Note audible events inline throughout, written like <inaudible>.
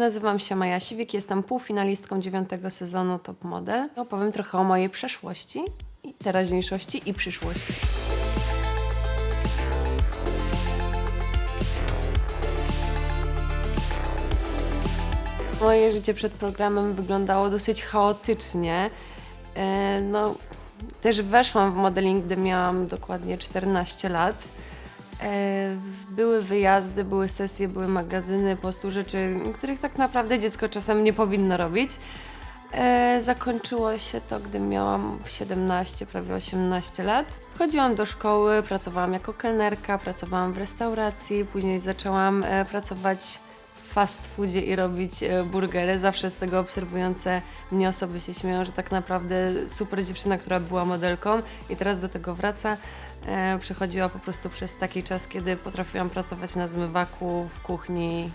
Nazywam się Maja Siwik, jestem półfinalistką dziewiątego sezonu Top Model. Opowiem trochę o mojej przeszłości, i teraźniejszości i przyszłości. Moje życie przed programem wyglądało dosyć chaotycznie. E, No, też weszłam w modeling, gdy miałam dokładnie 14 lat. E, Były wyjazdy, były sesje, były magazyny, po prostu rzeczy, których tak naprawdę dziecko czasem nie powinno robić. E, Zakończyło się to, gdy miałam 17, prawie 18 lat. Chodziłam do szkoły, pracowałam jako kelnerka, pracowałam w restauracji, później zaczęłam e, pracować w fast foodzie i robić burgery. Zawsze z tego obserwujące mnie osoby się śmieją, że tak naprawdę super dziewczyna, która była modelką i teraz do tego wraca, przechodziła po prostu przez taki czas, kiedy potrafiłam pracować na zmywaku, w kuchni,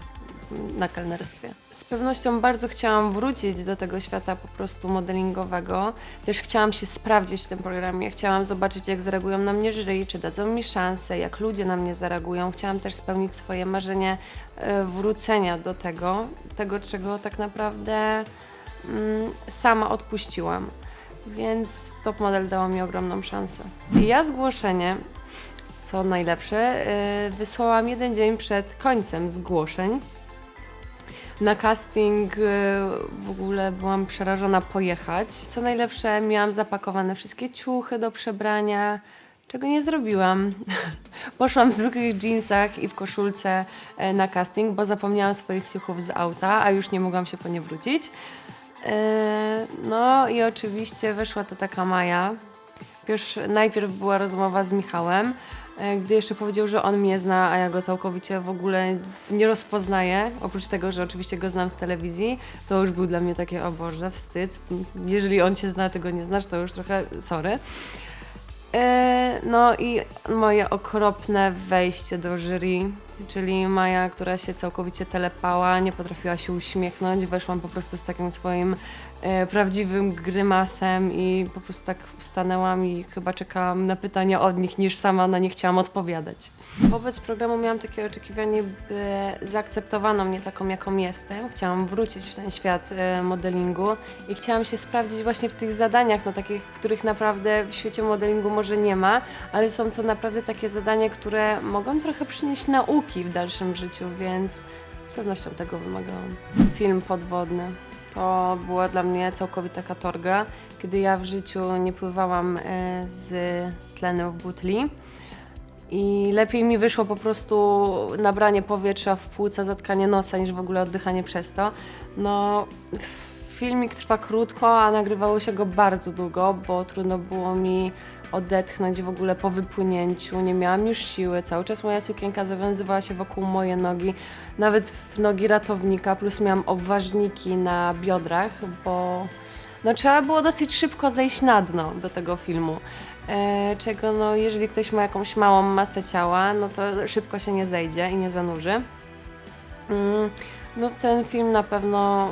na kelnerstwie. Z pewnością bardzo chciałam wrócić do tego świata po prostu modelingowego. Też chciałam się sprawdzić w tym programie. Chciałam zobaczyć, jak zareagują na mnie jury, czy dadzą mi szansę, jak ludzie na mnie zareagują. Chciałam też spełnić swoje marzenie e, wrócenia do tego, tego, czego tak naprawdę mm, sama odpuściłam. Więc Top Model dało mi ogromną szansę. I ja zgłoszenie, co najlepsze, e, wysłałam jeden dzień przed końcem zgłoszeń. Na casting y, w ogóle byłam przerażona pojechać. Co najlepsze, miałam zapakowane wszystkie ciuchy do przebrania, czego nie zrobiłam. <laughs> Poszłam w zwykłych jeansach i w koszulce e, na casting, bo zapomniałam swoich ciuchów z auta, a już nie mogłam się po nie wrócić. E, No i oczywiście wyszła to taka Maja. Już najpierw była rozmowa z Michałem, e, gdy jeszcze powiedział, że on mnie zna, a ja go całkowicie w ogóle nie rozpoznaję. Oprócz tego, że oczywiście go znam z telewizji, to już był dla mnie takie, o Boże, wstyd. Jeżeli on cię zna, ty go nie znasz, to już trochę sorry. E, No i moje okropne wejście do jury, czyli Maja, która się całkowicie telepała, nie potrafiła się uśmiechnąć. Weszłam po prostu z takim swoim prawdziwym grymasem i po prostu tak stanęłam i chyba czekałam na pytania od nich, niż sama na nie chciałam odpowiadać. Wobec programu miałam takie oczekiwanie, by zaakceptowano mnie taką, jaką jestem. Chciałam wrócić w ten świat e, modelingu i chciałam się sprawdzić właśnie w tych zadaniach, no takich, których naprawdę w świecie modelingu może nie ma, ale są to naprawdę takie zadania, które mogą trochę przynieść nauki w dalszym życiu, więc z pewnością tego wymagałam. Film podwodny. To była dla mnie całkowita katorga, kiedy ja w życiu nie pływałam e, z tlenem w butli. I lepiej mi wyszło po prostu nabranie powietrza w płuca, zatkanie nosa, niż w ogóle oddychanie przez to. No, filmik trwa krótko, a nagrywało się go bardzo długo, bo trudno było mi odetchnąć w ogóle po wypłynięciu. Nie miałam już siły, cały czas moja sukienka zawiązywała się wokół moje nogi, nawet w nogi ratownika, plus miałam obważniki na biodrach, bo no, trzeba było dosyć szybko zejść na dno do tego filmu. E, czego no, jeżeli ktoś ma jakąś małą masę ciała, no to szybko się nie zejdzie i nie zanurzy. Mm, no ten film na pewno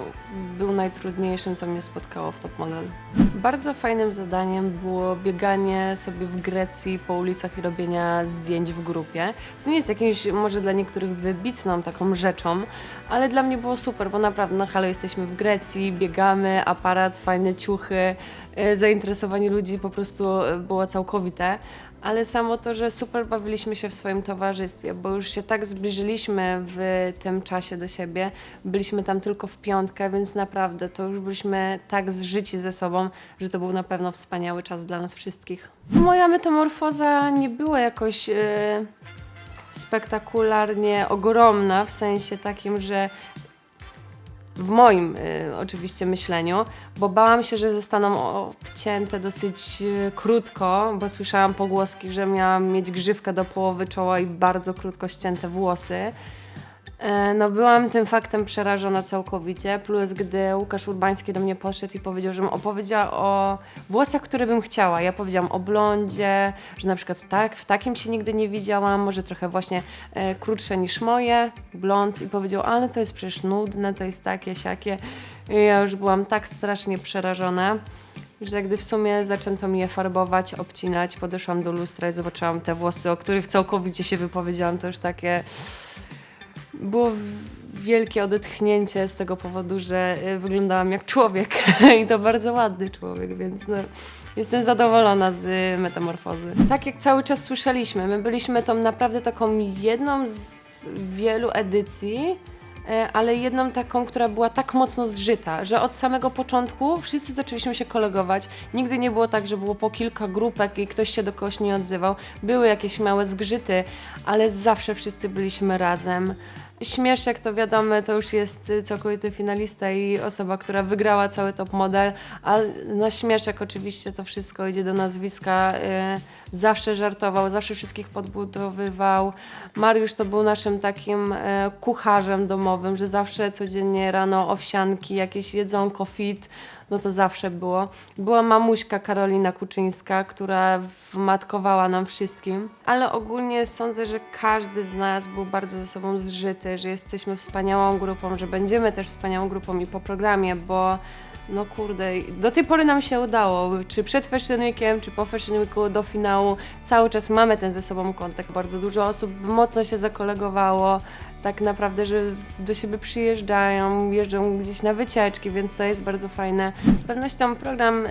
był najtrudniejszym, co mnie spotkało w Top Model. Bardzo fajnym zadaniem było bieganie sobie w Grecji po ulicach i robienia zdjęć w grupie. Co nie jest jakimś może dla niektórych wybitną taką rzeczą, ale dla mnie było super, bo naprawdę no halo, jesteśmy w Grecji, biegamy, aparat, fajne ciuchy, e, zainteresowanie ludzi po prostu e, było całkowite. Ale samo to, że super bawiliśmy się w swoim towarzystwie, bo już się tak zbliżyliśmy w tym czasie do siebie. Byliśmy tam tylko w piątkę, więc naprawdę to już byliśmy tak zżyci ze sobą, że to był na pewno wspaniały czas dla nas wszystkich. Moja metamorfoza nie była jakoś e, spektakularnie ogromna, w sensie takim, że w moim y, oczywiście myśleniu, bo bałam się, że zostaną obcięte dosyć y, krótko, bo słyszałam pogłoski, że miałam mieć grzywkę do połowy czoła i bardzo krótko ścięte włosy. E, No byłam tym faktem przerażona całkowicie, plus gdy Łukasz Urbański do mnie podszedł i powiedział, żebym opowiedziała o włosach, które bym chciała. Ja powiedziałam o blondzie, że na przykład tak, w takim się nigdy nie widziałam, może trochę właśnie e, krótsze niż moje, blond i powiedział, ale to jest przecież nudne, to jest takie, siakie. I ja już byłam tak strasznie przerażona, że gdy w sumie zaczęto mi je farbować, obcinać, podeszłam do lustra i zobaczyłam te włosy, o których całkowicie się wypowiedziałam, to już takie było wielkie odetchnięcie z tego powodu, że y, wyglądałam jak człowiek <laughs> i to bardzo ładny człowiek, więc no, jestem zadowolona z y, metamorfozy. Tak jak cały czas słyszeliśmy, my byliśmy tą naprawdę taką jedną z wielu edycji, ale jedną taką, która była tak mocno zżyta, że od samego początku wszyscy zaczęliśmy się kolegować. Nigdy nie było tak, że było po kilka grupek i ktoś się do kogoś nie odzywał. Były jakieś małe zgrzyty, ale zawsze wszyscy byliśmy razem. Śmieszek to wiadomo, to już jest całkowity finalista i osoba, która wygrała cały top model, a na śmieszek oczywiście to wszystko idzie do nazwiska. y, zawsze żartował, zawsze wszystkich podbudowywał. Mariusz to był naszym takim e, kucharzem domowym, że zawsze codziennie rano owsianki, jakieś jedzonko fit, no to zawsze było. Była mamuśka Karolina Kuczyńska, która wmatkowała nam wszystkim, ale ogólnie sądzę, że każdy z nas był bardzo ze sobą zżyty, że jesteśmy wspaniałą grupą, że będziemy też wspaniałą grupą i po programie, bo no kurde, do tej pory nam się udało, czy przed Fashion Weekiem, czy po Fashion Weeku do finału, cały czas mamy ten ze sobą kontakt. Bardzo dużo osób mocno się zakolegowało, tak naprawdę, że do siebie przyjeżdżają, jeżdżą gdzieś na wycieczki, więc to jest bardzo fajne. Z pewnością program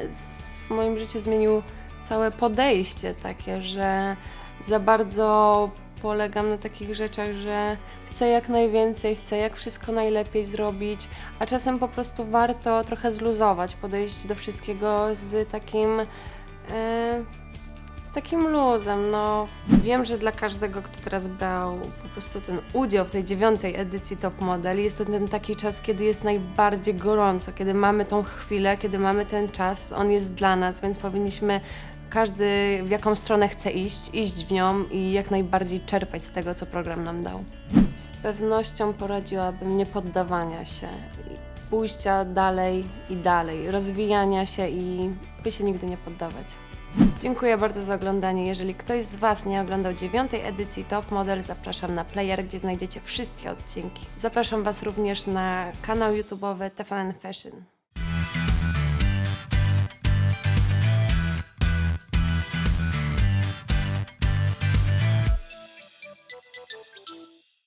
w moim życiu zmienił całe podejście takie, że za bardzo polegam na takich rzeczach, że chcę jak najwięcej, chcę jak wszystko najlepiej zrobić, a czasem po prostu warto trochę zluzować, podejść do wszystkiego z takim. E, z takim luzem, no. Wiem, że dla każdego, kto teraz brał po prostu ten udział w tej dziewiątej edycji Top Model, jest to ten taki czas, kiedy jest najbardziej gorąco, kiedy mamy tą chwilę, kiedy mamy ten czas, on jest dla nas, więc powinniśmy każdy w jaką stronę chce iść, iść w nią i jak najbardziej czerpać z tego, co program nam dał. Z pewnością poradziłabym nie poddawania się, pójścia dalej i dalej, rozwijania się i by się nigdy nie poddawać. Dziękuję bardzo za oglądanie. Jeżeli ktoś z Was nie oglądał dziewiątej edycji Top Model, zapraszam na player, gdzie znajdziecie wszystkie odcinki. Zapraszam Was również na kanał YouTube'owy TVN Fashion.